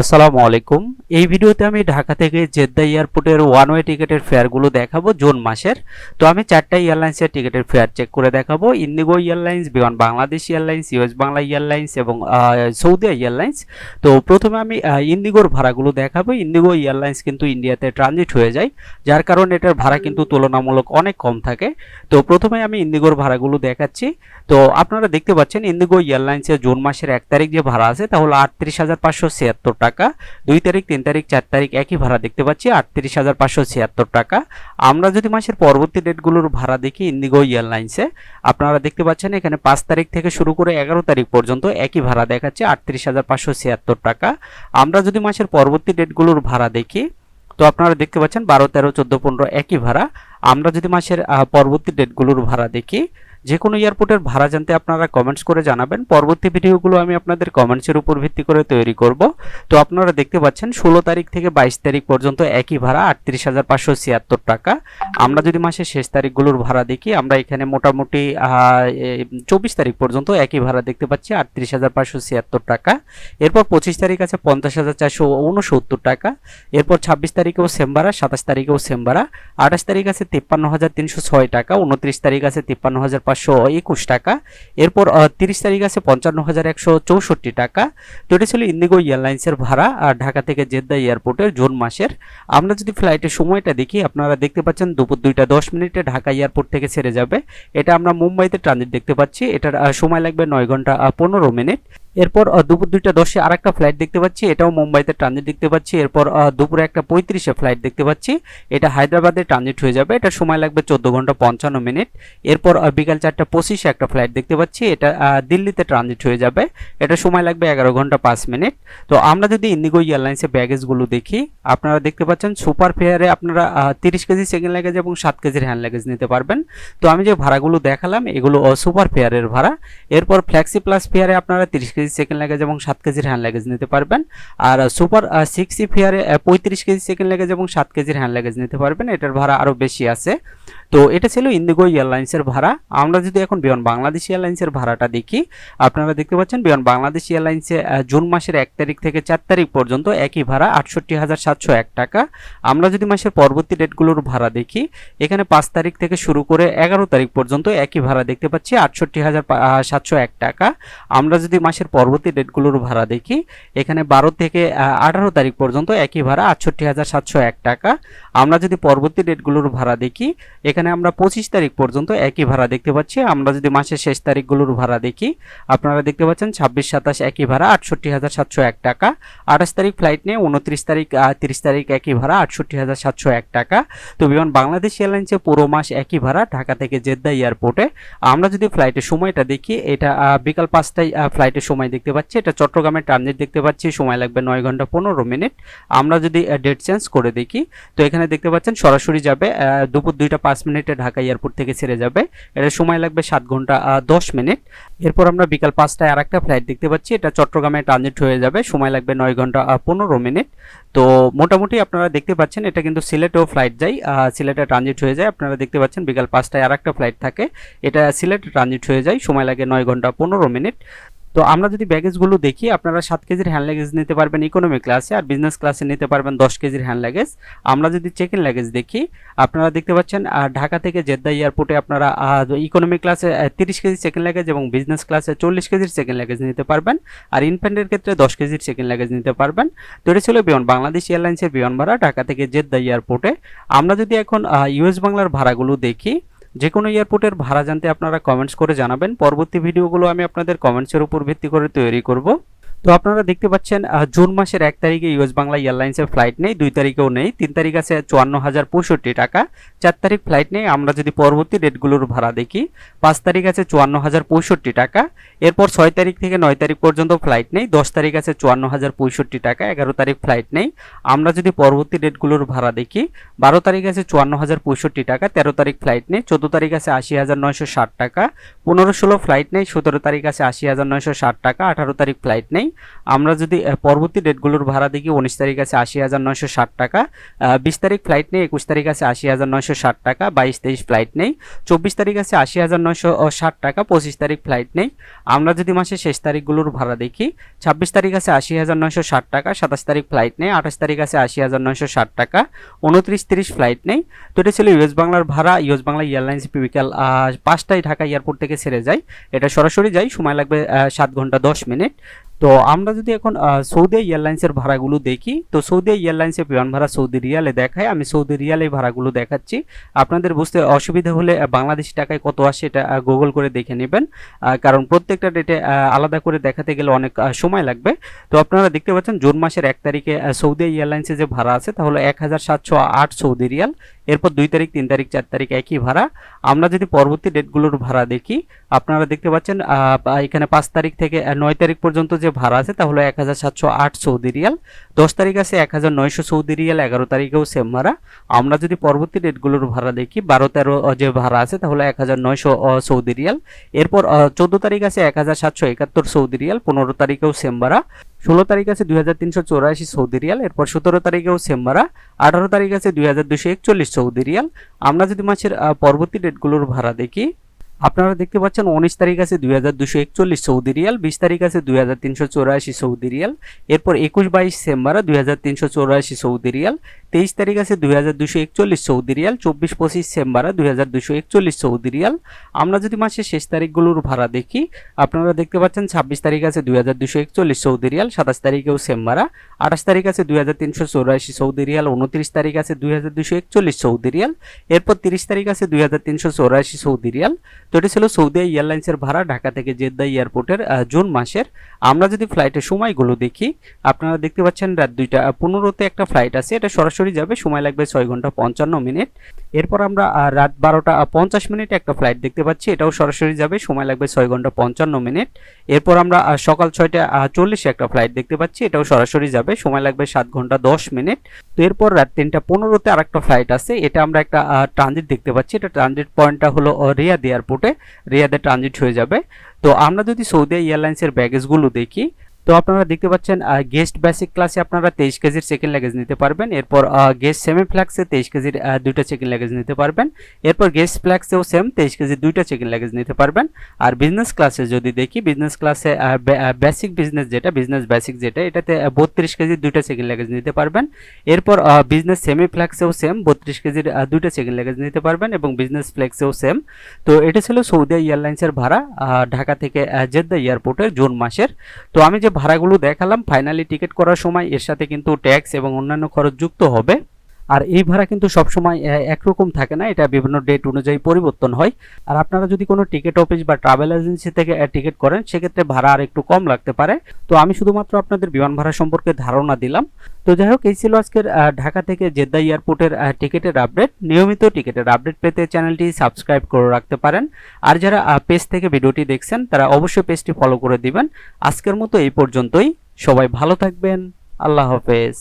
আসসালামু আলাইকুম। এই ভিডিওতে আমি ঢাকা থেকে জেদ্দা এয়ারপোর্টের ওয়ান ওয়ে টিকিটের ফেয়ারগুলো দেখাবো জুন মাসের। তো আমি চারটা এয়ারলাইন্সের টিকিটের ফেয়ার চেক করে দেখাবো। IndiGo airlines Biman Bangladesh airlines US Bangla airlines এবং সৌদি এয়ারলাইন্স তো প্রথমে আমি ইন্ডিগোর ভাড়াগুলো দেখাবো। ইন্ডিগো এয়ারলাইন্স কিন্তু ইন্ডিয়াতে ট্রানজিট হয়ে যায়। যার কারণে এটার ভাড়া কিন্তু তুলনামূলক অনেক কম থাকে। তো প্রথমে আমি ইন্ডিগোর ভাড়াগুলো দেখাচ্ছি। তো আপনারা দেখতে পাচ্ছেন ইন্ডিগো এয়ারলাইন্সের জুন মাসের এক তারিখ যে ভাড়া আছে, তা হলো আটত্রিশ হাজার পাঁচশো ছিয়াত্তর টাকা। দুই তারিখ, তিন তারিখ, চার তারিখ একই ভাড়া দেখতে পাচ্ছি, আটত্রিশ হাজার পাঁচশো ছিয়াত্তর টাকা। আমরা যদি মাসের পরবর্তী ডেটগুলোর ভাড়া দেখি ইন্ডিগো এয়ারলাইন্সে আপনারা দেখতে পাচ্ছেন এখানে পাঁচ তারিখ থেকে শুরু করে এগারো তারিখ পর্যন্ত একই ভাড়া দেখাচ্ছে, আটত্রিশ হাজার পাঁচশো ছিয়াত্তর টাকা। আমরা যদি মাসের পরবর্তী ডেটগুলোর ভাড়া দেখি, তো আপনারা দেখতে পাচ্ছেন বারো, তেরো, চোদ্দ, পনেরো একই ভাড়া। আমরা যদি মাসের পরবর্তী ডেটগুলোর ভাড়া দেখি যে কোনো এয়ারপোর্টের ভাড়া জানতে আপনারা কমেন্টস করে জানাবেন। পরবর্তী ভিডিওগুলো আমি আপনাদের কমেন্টসের উপর ভিত্তি করে তৈরি করব। তো আপনারা দেখতে পাচ্ছেন, ষোলো তারিখ থেকে বাইশ তারিখ পর্যন্ত একই ভাড়া, আটত্রিশ হাজার পাঁচশো ছিয়াত্তর টাকা। আমরা যদি মাসের শেষ তারিখগুলোর ভাড়া দেখি, আমরা এখানে মোটামুটি চব্বিশ তারিখ পর্যন্ত একই ভাড়া দেখতে পাচ্ছি, আটত্রিশ হাজার পাঁচশো ছিয়াত্তর টাকা। এরপর পঁচিশ তারিখ আছে পঞ্চাশ হাজার চারশো উনসত্তর টাকা। এরপর ছাব্বিশ তারিখেও সেম ভাড়া, সাতাশ তারিখেও সেম ভাড়া। আঠাশ তারিখ আছে তিপ্পান্ন হাজার তিনশো ছয় টাকা। উনত্রিশ তারিখ আছে তিপ্পান্ন হাজার পাঁচশো একুশ টাকা। এরপর তিরিশ তারিখ আছে পঞ্চান্ন হাজার একশো চৌষট্টি টাকা। তো এটা ছিল ইন্দিগো এয়ারলাইন্সের ভাড়া, আর ঢাকা থেকে জেদ্দা এয়ারপোর্টের জুন মাসের। আমরা যদি ফ্লাইটের সময়টা দেখি, আপনারা দেখতে পাচ্ছেন দুপুর দুইটা দশ মিনিটে ঢাকা এয়ারপোর্ট থেকে ছেড়ে যাবে। এটা আমরা মুম্বাইতে ট্রানজিট দেখতে পাচ্ছি। এটার সময় লাগবে নয় ঘণ্টা পনেরো মিনিট। এরপর দুপুর দুইটা দশে আর একটা ফ্লাইট দেখতে পাচ্ছি। এটাও মুম্বাইতে ট্রানজিট দেখতে পাচ্ছি। এরপর দুপুরে একটা পঁয়ত্রিশে ফ্লাইট দেখতে পাচ্ছি। এটা হায়দ্রাবাদে ট্রানজিট হয়ে যাবে। এটা সময় লাগবে চোদ্দ ঘণ্টা পঞ্চান্ন মিনিট। এরপর বিকাল চারটা পঁচিশে একটা ফ্লাইট দেখতে পাচ্ছি। এটা দিল্লিতে ট্রানজিট হয়ে যাবে। এটা সময় লাগবে এগারো ঘণ্টা পাঁচ মিনিট। তো আমরা যদি ইন্ডিগো এয়ারলাইন্সের ব্যাগেজগুলো দেখি, আপনারা দেখতে পাচ্ছেন সুপার ফেয়ারে আপনারা তিরিশ কেজি সেকেন্ড লাগেজ এবং সাত কেজির হ্যান্ড লাগেজ নিতে পারবেন। তো আমি যে ভাড়াগুলো দেখালাম, এগুলো সুপার ফেয়ারের ভাড়া। এরপর ফ্ল্যাক্সি প্লাস ফেয়ারে আপনারা তিরিশ কেজি সেকেন্ড লাগেজ এবং সাত কেজির হ্যান্ড লাগেজ নিতে পারবেন। আর সুপার সিক্সি ফেয়ারে পঁয়ত্রিশ কেজি সেকেন্ড লাগেজ এবং সাত কেজির হ্যান্ড লাগেজ নিতে পারবেন। এটার ভাড়া আরও বেশি আছে। তো এটা ছিল ইন্ডিগো এয়ারলাইন্সের ভাড়া। আমরা যদি এখন বিমান বাংলাদেশ এয়ারলাইন্সের ভাড়াটা দেখি, আপনারা দেখতে পাচ্ছেন বিমান বাংলাদেশ এয়ারলাইন্সে জুন মাসের এক তারিখ থেকে চার তারিখ পর্যন্ত একই ভাড়া, আটষট্টি হাজার সাতশো এক টাকা। আমরা যদি মাসের পরবর্তী ডেটগুলোর ভাড়া দেখি, এখানে পাঁচ তারিখ থেকে শুরু করে এগারো তারিখ পর্যন্ত একই ভাড়া দেখতে পাচ্ছি, আটষট্টি হাজার সাতশো এক টাকা। আমরা যদি মাসের পরবর্তী ডেটগুলোর ভাড়া দেখি। এখানে বারো থেকে আঠারো তারিখ পর্যন্ত একই ভাড়া, আটষট্টি হাজার সাতশো এক টাকা। আমরা যদি পরবর্তী ডেটগুলোর ভাড়া দেখি, এখানে আমরা পঁচিশ তারিখ পর্যন্ত একই ভাড়া দেখতে পাচ্ছি। আমরা যদি মাসের শেষ তারিখগুলোর ভাড়া দেখি, আপনারা দেখতে পাচ্ছেন ছাব্বিশ, সাতাশ একই ভাড়া, আটষট্টি হাজার সাতশো এক টাকা। আঠাশ তারিখ ফ্লাইট নিয়ে উনত্রিশ তারিখ তিরিশ তারিখ একই ভাড়া, আটষট্টি হাজার সাতশো এক টাকা। তো বিমান বাংলাদেশ এয়ারলাইন্সে পুরো মাস একই ভাড়া, ঢাকা থেকে জেদ্দা এয়ারপোর্টে। আমরা যদি ফ্লাইটের সময়টা দেখি, এটা বিকাল পাঁচটায় ফ্লাইটের সময় দেখতে পাচ্ছি। এটা চট্টগ্রামের ট্রানজিট দেখতে পাচ্ছি। সময় লাগবে নয় ঘণ্টা পনেরো মিনিট। আমরা যদি ডেট চেঞ্জ করে দেখি, তো এখানে দেখতে পাচ্ছেন সরাসরি যাবে দুপুর দুইটা পাঁচ মিনিটে ঢাকা এয়ারপোর্ট থেকে ছেড়ে যাবে। এটা সময় লাগবে সাত ঘণ্টা দশ মিনিট। এরপর আমরা বিকাল পাঁচটায় আর একটা ফ্লাইট দেখতে পাচ্ছি। এটা চট্টগ্রামে ট্রানজিট হয়ে যাবে। সময় লাগবে নয় ঘণ্টা পনেরো মিনিট। তো মোটামুটি আপনারা দেখতে পাচ্ছেন, এটা কিন্তু সিলেটেও ফ্লাইট যায় সিলেটে ট্রানজিট হয়ে যায়। আপনারা দেখতে পাচ্ছেন বিকাল পাঁচটায় আর একটা ফ্লাইট থাকে। এটা সিলেটে ট্রানজিট হয়ে যায়। সময় লাগে নয় ঘণ্টা, পনেরো মিনিট। তো আমরা যদি ব্যাগেজগুলো দেখি, আপনারা সাত কেজির হ্যান্ড লাগেজ নিতে পারবেন ইকোনমি ক্লাসে আর বিজনেস ক্লাসে নিতে পারবেন দশ কেজির হ্যান্ড লাগেজ আমরা যদি চেক ইন লাগেজ দেখি, আপনারা দেখতে পাচ্ছেন ঢাকা থেকে জেদ্দা এয়ারপোর্টে আপনারা ইকোনমি ক্লাসে তিরিশ কেজি সেকেন্ড লাগেজ এবং বিজনেস ক্লাসে চল্লিশ কেজির সেকেন্ড লাগেজ নিতে পারবেন। আর ইনফ্যান্টের ক্ষেত্রে দশ কেজির সেকেন্ড লাগেজ নিতে পারবেন। তো এটা ছিল বিমান, বাংলাদেশ এয়ারলাইন্সের বিমান ভাড়া ঢাকা থেকে জেদ্দা এয়ারপোর্টে আমরা যদি এখন ইউএস বাংলার ভাড়াগুলো দেখি যে কোনো এয়ারপোর্টের ভাড়া জানতে আপনারা কমেন্টস করে জানাবেন। পরবর্তী ভিডিওগুলো আমি আপনাদের কমেন্টসের উপর ভিত্তি করে তৈরি করব। তো আপনারা দেখতে পাচ্ছেন জুন মাসের এক তারিখে ইউএস বাংলা এয়ারলাইন্সের ফ্লাইট নেই, দুই তারিখেও নেই। তিন তারিখ আছে চুয়ান্ন হাজার পঁয়ষট্টি টাকা। চার তারিখ ফ্লাইট নেই, আমরা যদি পরবর্তী ডেটগুলোর ভাড়া দেখি, পাঁচ তারিখ আছে চুয়ান্ন হাজার পঁয়ষট্টি টাকা। এরপর ছয় তারিখ থেকে নয় তারিখ পর্যন্ত ফ্লাইট নেই, দশ তারিখ আছে চুয়ান্ন হাজার পঁয়ষট্টি টাকা, এগারো তারিখ ফ্লাইট নেই। আমরা যদি পরবর্তী ডেটগুলোর ভাড়া দেখি, বারো তারিখ আছে চুয়ান্ন হাজার পঁয়ষট্টি টাকা, তেরো তারিখ ফ্লাইট নেই, চোদ্দ তারিখ আছে আশি হাজার নয়শো ষাট টাকা, পনেরো ষোলো ফ্লাইট নেই, সতেরো তারিখ আছে আশি হাজার নয়শো ষাট টাকা, আঠারো তারিখ ফ্লাইট নেই। আমরা যদি পরবর্তী ডেটগুলোর ভাড়া দেখি, উনিশ তারিখ আছে আশি হাজার নয়শো ষাট টাকা বিশ তারিখ ফ্লাইট নেই, একুশ তারিখ আছে আশি হাজার নয়শো ষাট টাকা, বাইশ তেইশ ফ্লাইট নেই, চব্বিশ তারিখ আছে আশি হাজার নয়শো ষাট টাকা, পঁচিশ তারিখ ফ্লাইট নেই। আমরা যদি মাসের শেষ তারিখগুলোর ভাড়া দেখি, ছাব্বিশ তারিখ আছে আশি হাজার নয়শো ষাট টাকা, সাতাশ তারিখ ফ্লাইট নেই, আঠাশ তারিখ আছে আশি হাজার নয়শো ষাট টাকা, উনত্রিশ তিরিশ ফ্লাইট নেই। তো এটা ছিল ইউএস বাংলার ভাড়া, ইউএস বাংলা এয়ারলাইন্স বিকাল পাঁচটায় ঢাকা এয়ারপোর্ট থেকে ছেড়ে যায়। এটা সরাসরি যায় সময় লাগবে সাত ঘণ্টা দশ মিনিট। তো আমরা যদি এখন সৌদি এয়ারলাইন্সের ভাড়াগুলো দেখি, তো সৌদি এয়ারলাইন্সের বিমান ভাড়া সৌদি রিয়ালে দেখায়। আমি সৌদি রিয়ালে ভাড়াগুলো দেখাচ্ছি। আপনাদের বুঝতে অসুবিধা হলে বাংলাদেশি টাকায় কত আসে এটা গুগল করে দেখে নেবেন। কারণ প্রত্যেকটা ডেটে আলাদা করে দেখাতে গেলে অনেক সময় লাগবে। তো আপনারা দেখতে পাচ্ছেন, জুন মাসের এক তারিখে সৌদি এয়ারলাইন্সে যে ভাড়া আছে, তাহলে এক হাজার সাতশো আট সৌদি রিয়াল। এরপর দুই তারিখ, তিন তারিখ, চার তারিখ একই ভাড়া। আমরা যদি পরবর্তী ডেটগুলোর ভাড়া দেখি, আপনারা দেখতে পাচ্ছেন এখানে পাঁচ তারিখ থেকে নয় তারিখ পর্যন্ত যে ভাড়া আছে তাহলে এক হাজার সাতশো আট সৌদি রিয়াল। দশ তারিখ আছে এক হাজার নয়শো সৌদি রিয়াল, এগারো তারিখেও সেম ভাড়া। আমরা যদি পরবর্তী ডেটগুলোর ভাড়া দেখি, বারো তেরো যে ভাড়া আছে তাহলে এক হাজার নয়শো সৌদি রিয়াল। এরপর চোদ্দ তারিখ আছে এক হাজার সাতশো একাত্তর সৌদি রিয়াল, পনেরো তারিখেও সেম ভাড়া। ষোলো তারিখ আছে দুই হাজার তিনশো চৌরাশি সৌদি রিয়াল, এরপর সতেরো তারিখেও সেম ভাড়া। আঠারো তারিখ আছে দুই হাজার দুশো একচল্লিশ সৌদি রিয়াল। আমরা যদি মাসের পরবর্তী ডেটগুলোর ভাড়া দেখি আপনারা দেখতে পাচ্ছেন উনিশ তারিখ আছে দুই হাজার দুশো একচল্লিশ সৌদি রিয়াল, বিশ তারিখ আছে দুই হাজার তিনশো চৌরাশি সৌদি রিয়াল, এরপর একুশ বাইশ সেম্বার দুই হাজার তিনশো চৌরাশি সৌদি রিয়াল, তেইশ তারিখ আছে দুই হাজার দুশো একচল্লিশ সৌদি রিয়াল, চব্বিশ পঁচিশ সেম্বার দুই হাজার দুশো একচল্লিশ সৌদি রিয়াল। আমরা যদি মাসের শেষ তারিখগুলোর ভাড়া দেখি, আপনারা দেখতে পাচ্ছেন ছাব্বিশ তারিখ আছে দুই হাজার দুশো একচল্লিশ সৌদি রিয়াল, সাতাশ তারিখেও সেম ভাড়া আঠাশ তারিখ আছে দুই হাজার তিনশো চৌরাশি সৌদি রিয়াল, উনত্রিশ তারিখ আছে দুই হাজার দুশো একচল্লিশ সৌদি রিয়াল, এরপর তিরিশ তারিখ আছে দুই হাজার তিনশো চৌরাশি সৌদি রিয়াল। তো এটা ছিল সৌদি এয়ারলাইন্সের ভাড়া ঢাকা থেকে জেদ্দা এয়ারপোর্টের জুন মাসের। আমরা যদি ফ্লাইটের সময়গুলো দেখি, আপনারা দেখতে পাচ্ছেন রাত দুইটা পনেরোতে একটা ফ্লাইট আছে, এটা সরাসরি যাবে, সময় লাগবে ছয় ঘণ্টা পঞ্চান্ন মিনিট। এরপর আমরা রাত বারোটা পঞ্চাশ মিনিটে একটা ফ্লাইট দেখতে পাচ্ছি, এটাও সরাসরি যাবে, সময় লাগবে ছয় ঘণ্টা পঞ্চান্ন মিনিট। এরপর আমরা সকাল ছয়টা চল্লিশে একটা ফ্লাইট দেখতে পাচ্ছি, এটাও সরাসরি যাবে, সময় লাগবে সাত ঘণ্টা দশ মিনিট। তো এরপর রাত তিনটা পনেরোতে আরেকটা ফ্লাইট আছে, এটা আমরা একটা ট্রানজিট দেখতে পাচ্ছি, এটা ট্রানজিট পয়েন্টটা হলো রিয়াদ এয়ারপোর্টে। রিয়াদে ট্রানজিট হয়ে যাবে। তো আমরা যদি সৌদি এয়ারলাইন্সের ব্যাগেজগুলো দেখি তো আপনারা দেখতে পাচ্ছেন গেস্ট বেসিক ক্লাসে আপনারা তেইশ কেজির সেকেন্ড লাগেজ নিতে পারবেন। এরপর গেস্ট সেমি ফ্ল্যাক্সে তেইশ কেজির দুইটা চেকিং লাগেজ নিতে পারবেন। এরপর গেস্ট ফ্ল্যাক্সেও সেম তেইশ কেজির দুইটা চেকিং লাগেজ নিতে পারবেন। আর বিজনেস ক্লাসে যদি দেখি বিজনেস ক্লাসে বেসিক বিজনেস যেটা বিজনেস বেসিক যেটা, এটাতে বত্রিশ কেজির দুইটা সেকেন্ড লাগেজ নিতে পারবেন। এরপর বিজনেস সেমি ফ্ল্যাক্সেও সেম বত্রিশ কেজির দুইটা সেকেন্ড লাগেজ নিতে পারবেন এবং বিজনেস ফ্ল্যাক্সেও সেম তো এটা ছিল সৌদি এয়ারলাইন্সের ভাড়া ঢাকা থেকে জেদ্দা এয়ারপোর্টের জুন মাসের। তো আমি যে ভাড়াগুলো দেখালাম ফাইনালি টিকিট করার সময় এর সাথে কিন্তু ট্যাক্স এবং অন্যান্য খরচ যুক্ত হবে। আর এই ভাড়া কিন্তু সবসময় একরকম থাকে না, এটা বিভিন্ন ডেট অনুযায়ী পরিবর্তন হয়। আর আপনারা যদি কোনো টিকিট অফিস বা ট্রাভেল এজেন্সি থেকে টিকিট করেন, সেক্ষেত্রে ভাড়া আর একটু কম লাগতে পারে। তো আমি শুধুমাত্র আপনাদের বিমান ভাড়া সম্পর্কে ধারণা দিলাম। তো যাই হোক, এই ছিল আজকের ঢাকা থেকে জেদ্দা এয়ারপোর্টের টিকিটের আপডেট নিয়মিত টিকিটের আপডেট পেতে চ্যানেলটি সাবস্ক্রাইব করে রাখতে পারেন। আর যারা পেজ থেকে ভিডিওটি দেখছেন, তারা অবশ্যই পেজটি ফলো করে দিবেন। আজকের মতো এই পর্যন্তই। সবাই ভালো থাকবেন। আল্লাহ হাফেজ।